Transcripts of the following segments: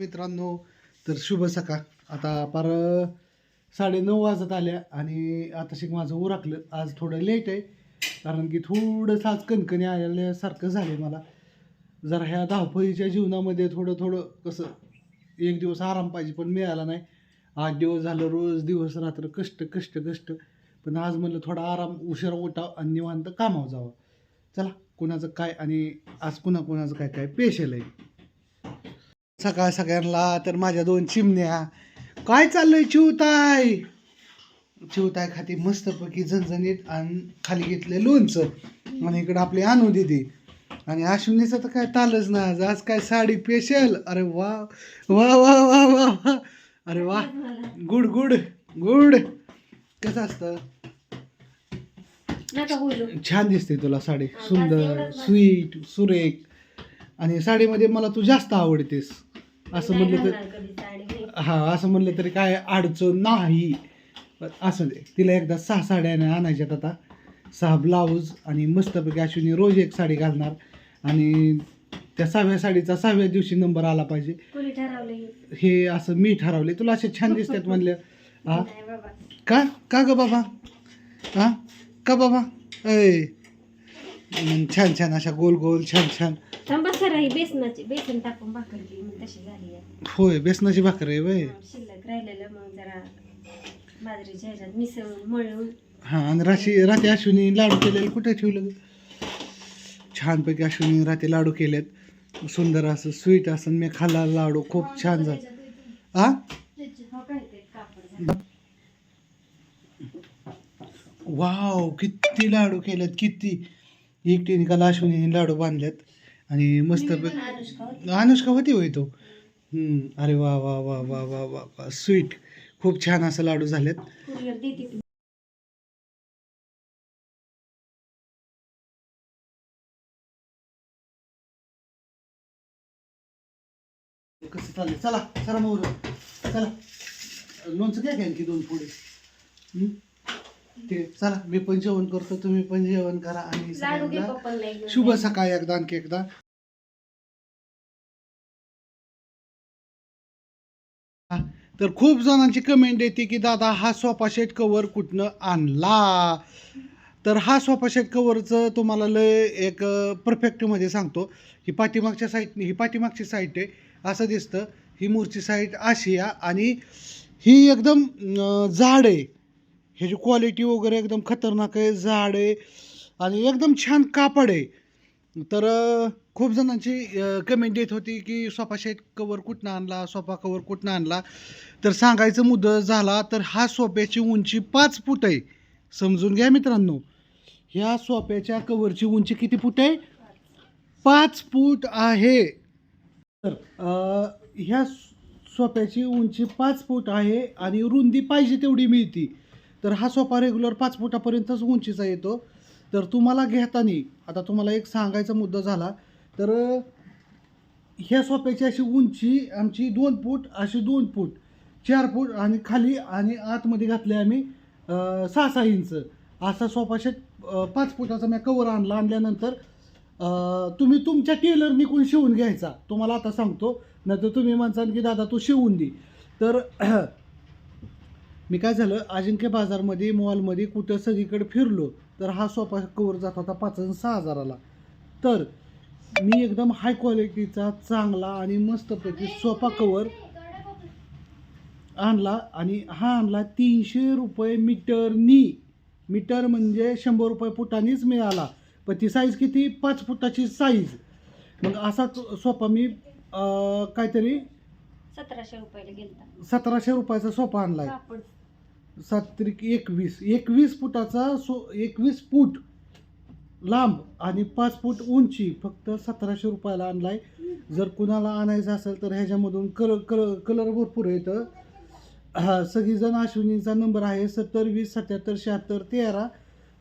मित्रांनो तर शुभ सकाळ. आता पार साडेनऊ वाजत आल्या आणि आता शिक माझं उरकलं. आज थोडं लेट आहे कारण की थोडंसं आज कणकणी आल्यासारखं झालं मला. जरा ह्या धावपळीच्या जीवनामध्ये थोडं थोडं कसं एक दिवस आराम पाहिजे पण मिळाला नाही. आठ दिवस झालं रोज दिवस रात्र कष्ट कष्ट कष्ट. पण आज म्हणलं थोडा आराम उशिरा उठाव आणि निवांत कामावर जावं. चला कुणाचं काय आणि आज कुणाकुणाचं काय काय पेशल आहे? सकाळ सगळ्यांना तर माझ्या दोन चिमण्या. काय चाललंय चिवताय चिवताय खाती मस्तपैकी झणझणीत आणि खाली घेतले लोणचं. आणि इकडं आपली आणू दिदी. आणि अश्विनीचं तर काय तालच ना आज. आज काय साडी पेशल अरे वा वा वा वा वा वा. अरे वा. Good good good. कसं असतं? छान दिसते तुला साडी. सुंदर. स्वीट सुरेख. आणि साडीमध्ये मला तू जास्त आवडतेस. असं म्हणलं तर. हा असं म्हणलं तरी काय अडचण नाही. असं दे. तिला एकदा सहा साड्या आणायच्यात आता. सहा ब्लाऊज आणि मस्तपैकी अश्विनी रोज एक साडी घालणार. आणि त्या सहाव्या साडीचा सहाव्या दिवशी नंबर आला पाहिजे. हे? असं मी ठरवले तुला असे छान दिसतात म्हणलं. हा का? का ग बाबा? हा का बाबा? हम्म, छान छान. अशा गोल गोल छान छान. थांबा सर ही बेसनाची बेसन टाकून भाकर केली मग तशी झाली आहे. होय बेसनाची भाकर आहे मग शिल्लक राहिलेलं मग जरा बाजरीच्या ह्याच्यात मिसळून मळून हा आणि राशी रात्री अश्विनी लाडू केलेले कुठे ठेवलं? छानपैकी अश्विनी रात्री लाडू केलेत सुंदर असं स्वीट असं मी खाल्ला लाडू खूप छान झालं हो काय ते कापड झालं. वाव किती लाडू केलेत किती एकटीने काल अश्विनी लाडू बांधलेत आणि मस्त अनुष्का होती. होय तो. हम्म, अरे वा वा वा वा वा वा वा स्वीट खूप छान असं लाडू झालेत. कसं चाललंय? चला चला मोर चला. लोणचं घ्या की आणखी दोन हम्म? ते चला मी पण जेवण करतो तुम्ही पण जेवण करा आणि लाडू घे सगळ्यांना पप्पाला एक शुभ सकाळ एकदा आणखी एकदा. तर खूप जणांची कमेंट येते की दादा हा सोफा सेट कवर कुठनं आणला? तर हा सोफा सेट कवरचं तुम्हाला लय एक परफेक्टमध्ये सांगतो. ही पाठीमागच्या साईड ही पाठीमागची साईट आहे. असं दिसतं. ही मूरची साईट अशी आहे आणि ही एकदम अं, जाड आहे. ह्याची क्वालिटी वगैरे एकदम खतरनाक आहे जाड आहे आणि एकदम छान कापड आहे. तर खूप जणांची कमेंट येत होती की सोफा शेट कवर कुठनं आणला सोफा कवर कुठनं आणला? तर सांगायचं मुद्दा झाला तर हा सोफ्याची उंची पाच फूट आहे. समजून घ्या मित्रांनो. ह्या सोप्याच्या कवरची उंची किती फूट आहे? पाच फूट आहे. तर ह्या सोप्याची उंची पाच फूट आहे आणि रुंदी पाहिजे तेवढी मिळती. तर हा सोफा रेग्युलर पाच फुटापर्यंतच उंचीचा येतो. तर तुम्हाला घेताना आता तुम्हाला एक सांगायचा मुद्दा झाला तर ह्या सोफ्याची अशी उंची आमची दोन फूट अशी दोन फूट चार फूट आणि खाली आणि आतमध्ये घातले आम्ही सहा सहा इंच. असा सोफा पाच फुटाचा मी कवर आणला. आणल्यानंतर तुम्ही तुमच्या टेलरनी कोण शिवून घ्यायचा? तुम्हाला आता सांगतो. नाही तर तुम्ही म्हणसान की दादा तू शिवून दे. तर मी काय झालं अजिंक्य बाजारमध्ये मॉलमध्ये कुठं सगळीकडे फिरलो तर हा सोफा कवर जात होता पाच सहा हजाराला. तर मी एकदम हाय क्वालिटीचा चांगला आणि मस्तपैकी सोफा कवर आणला आणि हा आणला तीनशे रुपये मीटरनी. मीटर म्हणजे शंभर रुपये फुटानीच मिळाला. पण ती साईज किती? पाच फुटाची साईज मग असा तो सोफा मी काहीतरी सतराशे रुपयाला गेलता. सतराशे रुपयाचा सोफा आणला आहे कापड सात त्रिक एकवीस. एकवीस फुटाचा सो एकवीस फूट लांब आणि पाच फूट उंची फक्त सतराशे रुपयाला आणलाय. जर कुणाला आणायचं असेल तर ह्याच्यामधून कलर कलर कलर भरपूर येतं हा सगळीजण अश्विनीचा नंबर आहे सत्तर वीस सत्याहत्तर शहात्तर तेरा.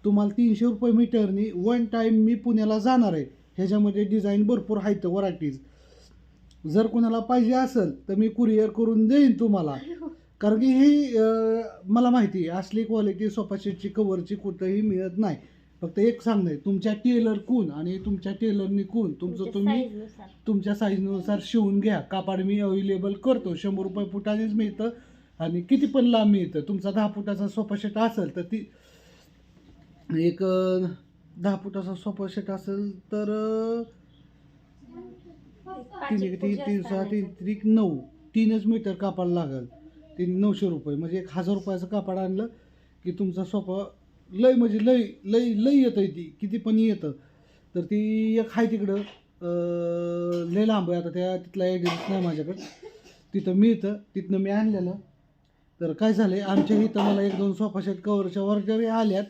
तुम्हाला तीनशे रुपये मीटरनी वन टाईम मी पुण्याला जाणार आहे. ह्याच्यामध्ये डिझाईन भरपूर आहेत व्हरायटीज जर कुणाला पाहिजे असेल तर मी कुरिअर करून देईन तुम्हाला. हो. कारण की ही मला माहिती आहे असली क्वालिटी सोफा सेटची कवरची कुठंही मिळत नाही. फक्त एक सांगणं तुमच्या टेलर कोण आणि तुमच्या टेलरनी कोण तुमचं तुम्ही तुमच्या साईजनुसार शिवून घ्या. कापड मी अवेलेबल करतो शंभर रुपये फुटानेच मिळतं आणि किती पण लांब मिळतं. तुमचा दहा फुटाचा सोफा सेट असेल तर ती एक दहा फुटाचा सोफा सेट असेल तर तीन एक तीन तीन सहा तीन त्रिक नऊ तीनच मीटर कापड लागेल. तीन नऊशे रुपये म्हणजे एक हजार रुपयाचं कापड आणलं की तुमचा सोफा लय म्हणजे लय लय लय येतं ती किती पण येतं. तर ती एक आहे तिकडं लय लांब आहे आता त्या तिथला ॲड्रेस नाही माझ्याकडं. तिथं मिळतं तिथनं मी आणलेलं. तर काय झालं आहे आमच्या इथं मला एक दोन सोफा कवरच्या ऑर्डरी आल्यात.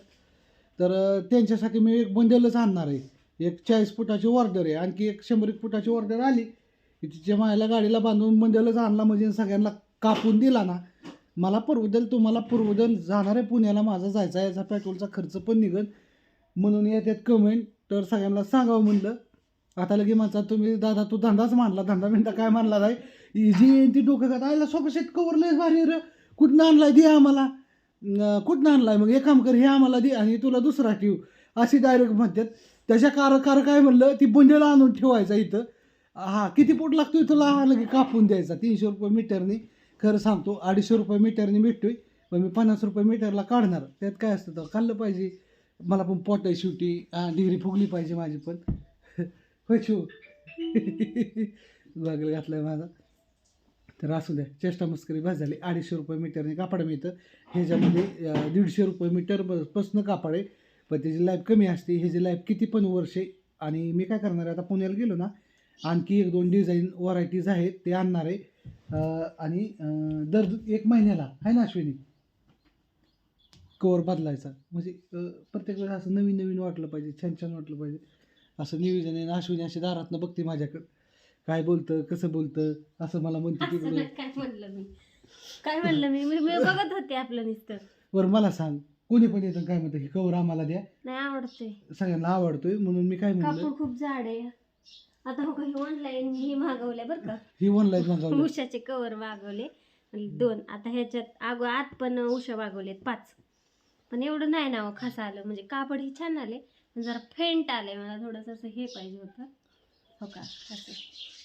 तर त्यांच्यासाठी मी एक बंडलच आणणार आहे. एक चाळीस फुटाची ऑर्डर आहे आणखी एक शंभर एक फुटाची ऑर्डर आली की तिच्या मायाला गाडीला बांधून बंडलच आणला म्हणजे सगळ्यांना कापून दिला ना मला परवडेल तुम्हाला परवडेल जाणारे पुण्याला माझा जायचा याचा पेट्रोलचा खर्च पण निघेल. म्हणून येतात कमेंट तर सगळ्यांना सांगावं म्हणलं. आता लगे माझा तुम्ही दादा तू धंदाच मानला. धंदा बिंदा काय मानला नाही. जी येईन ती डोकं का आयला सोपं शेत कवर भारी र. कुठनं आणलाय दे आम्हाला. कुठनं आणलाय? मग एक काम कर हे आम्हाला दे आणि तुला दुसरा ठेव. अशी डायरेक्ट म्हणतात. त्याच्या कार कार काय म्हणलं ती बुंदेला आणून ठेवायचा इथं. हां किती पोट लागतो तुला हा लगे कापून द्यायचा. तीनशे रुपये मीटरने खरं सांगतो अडीचशे रुपये मीटरने भेटतोय पण मी पन्नास रुपये मीटरला काढणार. त्यात काय असतं तर खाल्लं पाहिजे. मला पण पोट आहे शेवटी डिग्री फुगली पाहिजे माझी पण. होय शिव? गॉगल घातलाय माझा. तर असू द्या चेष्टा मस्करी बस झाली. अडीचशे रुपये मीटरने कापड मिळतं. ह्याच्यामध्ये दीडशे रुपये मीटर कापड आहे. पण त्याची लाईफ कमी असते. ह्याची लाईफ किती पण वर्षे आणि मी काय करणार आहे आता पुण्याला गेलो ना आणखी एक दोन डिझाईन व्हरायटीज आहेत ते आणणार आहे. आणि दर एक महिन्याला आहे ना अश्विनी? कवर बदलायचा. म्हणजे प्रत्येक वेळेस असं नवीन नवीन वाटलं पाहिजे छान छान वाटलं पाहिजे. असं नियोजन आहे अश्विनी अशी दारातनं बघते माझ्याकडं. काय बोलतं कसं बोलतं असं मला म्हणते तिकडे. काय म्हणलं मी? काय म्हणलं मी? मी मी बघत होते आपलं नुसतं. बरं मला सांग. कोणी पण येतं काय म्हणतं हे कवर आम्हाला द्या. नाही आवडते सगळ्यांना आवडतोय म्हणून मी काय म्हणलं? कापड खूप जाड आहे. आता हो काही ऑनलाईन हे मागवलंय बरं का. ही ऑनलाईन मागवलं उषाचे कवर मागवले. दोन. आता ह्याच्यात आग आत पण उषा मागवलेत पाच. पण एवढं नाही ना हो खास आलं. म्हणजे कापड हे छान आले. पण जरा फेंट आले मला थोडंसं असं हे पाहिजे होतं. हो का? असं.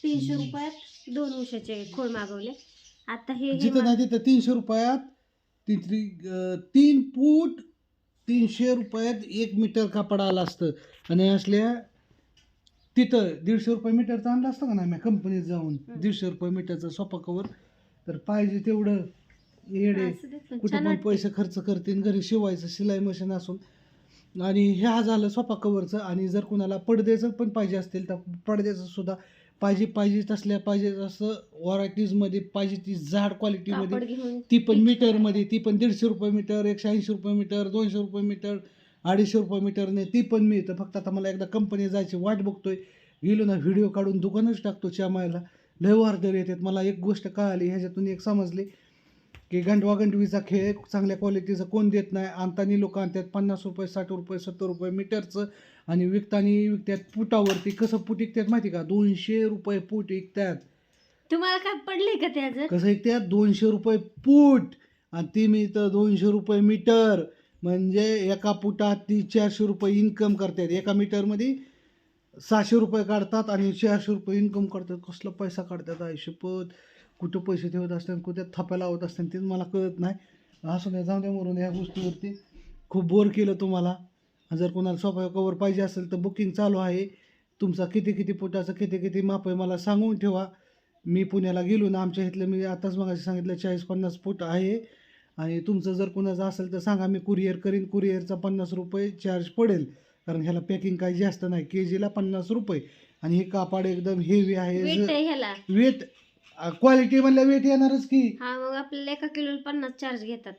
तीनशे रुपयात दोन उषाचे खोड मागवले. आता हे हे जिथं नाही तिथं तीनशे रुपयात तीन त्रि- अं, तीन फूट तीनशे रुपयात एक मीटर कापड आलं असतं. आणि असल्या तिथं दीडशे रुपये मीटरचं आणलं असतं का नाही? मी कंपनीत जाऊन. दीडशे रुपये मीटरचं सोपा कवर तर पाहिजे तेवढं येडे असं कुठं छान पण वाटते. पैसे खर्च करतील घरी शिवायचं शिलाई मशीन असून. आणि ह्या झालं सोफा कवरचं आणि जर कुणाला पडद्याचं पण पाहिजे असतील तर पडद्याचं सुद्धा पाहिजे पाहिजे तसल्या पाहिजे असं व्हरायटीजमध्ये पाहिजे ती जाड क्वालिटीमध्ये कापड घेऊन ती पण मीटरमध्ये ती पण दीडशे रुपये मीटर एकशे ऐंशी रुपये मीटर दोनशे रुपये मीटर अडीचशे रुपये मीटरने ती पण मिळतं. फक्त आता मला एकदा कंपनी जायची वाट बघतोय. गेलो ना व्हिडिओ काढून दुकानच टाकतो चामायला लय वारदर येतात. मला एक गोष्ट कळाली ह्याच्यातून एक समजली की गंडवा गंडवीचा खेळ चांगल्या क्वालिटीचा कोण देत नाही. आणतानी लोक आणतात पन्नास रुपये साठ रुपये सत्तर रुपये मीटरचं आणि विकतानी विकतात पुटावरती. कसं पुट विकतात माहिती का? दोनशे रुपये पूट विकतात. तुम्हाला काय पडले का त्याचं कसं एक त्यात दोनशे रुपये फूट आणि ती मी तर दोनशे रुपये मीटर. म्हणजे एका फुटात ती चारशे रुपये इन्कम करतात. एका मीटरमध्ये सहाशे रुपये काढतात आणि चारशे रुपये इन्कम करतात. कसला पैसा काढतात? आयुष्यपत कुठं पैसे ठेवत असतात कुठे थप्या लावत असतात ते मला कळत नाही. असं नाही जाऊ द्या मरून या गोष्टीवरती. खूप बोर केलं तुम्हाला. जर कोणाला सोफा कवर पाहिजे असेल तर बुकिंग चालू आहे. तुमचा किती किती फुटाचं किती किती माप आहे मला सांगून ठेवा. मी पुण्याला गेलो ना आमच्या इथलं मी आताच मग सांगितलं चाळीस पन्नास फूट आहे. आणि तुमचं जर कोणाचं असेल तर सांगा मी कुरिअर करीन. कुरिअरचा पन्नास रुपये चार्ज पडेल. कारण ह्याला पॅकिंग काही जास्त नाही. के जीला पन्नास रुपये. आणि हे कापड एकदम हेवी वेट आहे आहे ह्याला. वेट क्वालिटी म्हणल्या वेट येणारच की. हा मग आपल्याला एका किलो पन्नास चार्ज घेतात.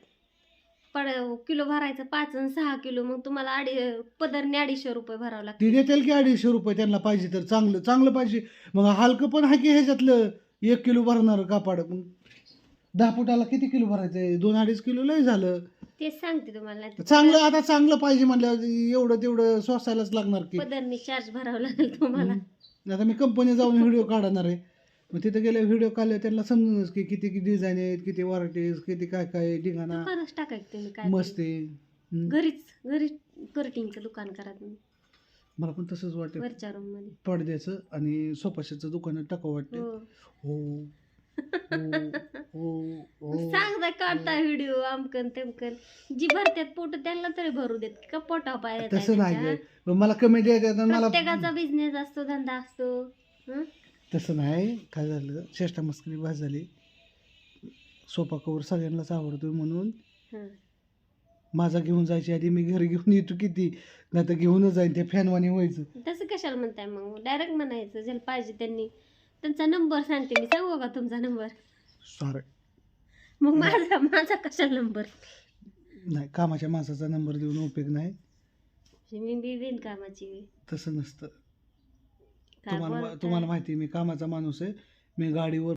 पड किलो भरायचं पाच आणि सहा किलो. मग तुम्हाला अडी पदरने अडीचशे रुपये भरावं लागतं. ती देतील की अडीचशे रुपये त्यांना पाहिजे तर? चांगलं चांगलं पाहिजे. मग हलकं पण आहे की ह्याच्यातलं? एक किलो भरणार कापड. मग दहा फुटाला किती किलो भरायचं आहे दोन अडीच किलो लय झालं. तेच सांगते तुम्हाला. चांगलं आता चांगलं पाहिजे म्हणल्यावर एवढं तेवढं सोसायलाच लागणार की. पदरने चार्ज भरावं लागेल तुम्हाला. आता मी कंपनी जाऊन व्हिडिओ काढणार आहे. मग तिथे गेले व्हिडिओ काढले त्यांना समजूनच की किती किती डिझाईन आहेत किती व्हरायटीज किती काय काय टाकायचं तुम्ही काय मस्त आहे. हम्म. घरीच घरीच कर्टिंगचं दुकान करा तुम्ही. मला पण तसंच वाटतं. वरच्या रूममध्ये. पडद्याचं आणि सोपाशाचं दुकान टाकावं वाटतं. हो. हो. सांगता काढता व्हिडिओ आमकन तेमकन. जी भरतात पोट त्यांना तरी भरू देत का पोटा पाय तसं नाही गं. मला कमेंट येतात आणि प्रत्येकाचा मला बिझनेस असतो धंदा असतो. हं? तसं नाही. काय झालं? चेष्टा मस्करी भास झाली. सोफा कवर सगळ्यांनाच आवडतो म्हणून. हं. माझा घेऊन जायची आधी मी घरी घेऊन येतो किती? नाही तर घेऊनच जाईन ते फॅनवाणी व्हायचं. तसं कशाला म्हणताय मग? डायरेक्ट म्हणायचं ज्याला पाहिजे त्यांनी. त्यांचा नंबर सांगते मी. सांगू का तुमचा नंबर? सॉरी मग माझा माझा कशाला नंबर? नाही कामाच्या माणसाचा नंबर देऊन उपयोग नाही. मी बी आहे. तसं नसतं. तुम्हाला? तुम्हाला माहिती आहे मी कामाचा माणूस आहे. मी गाडीवर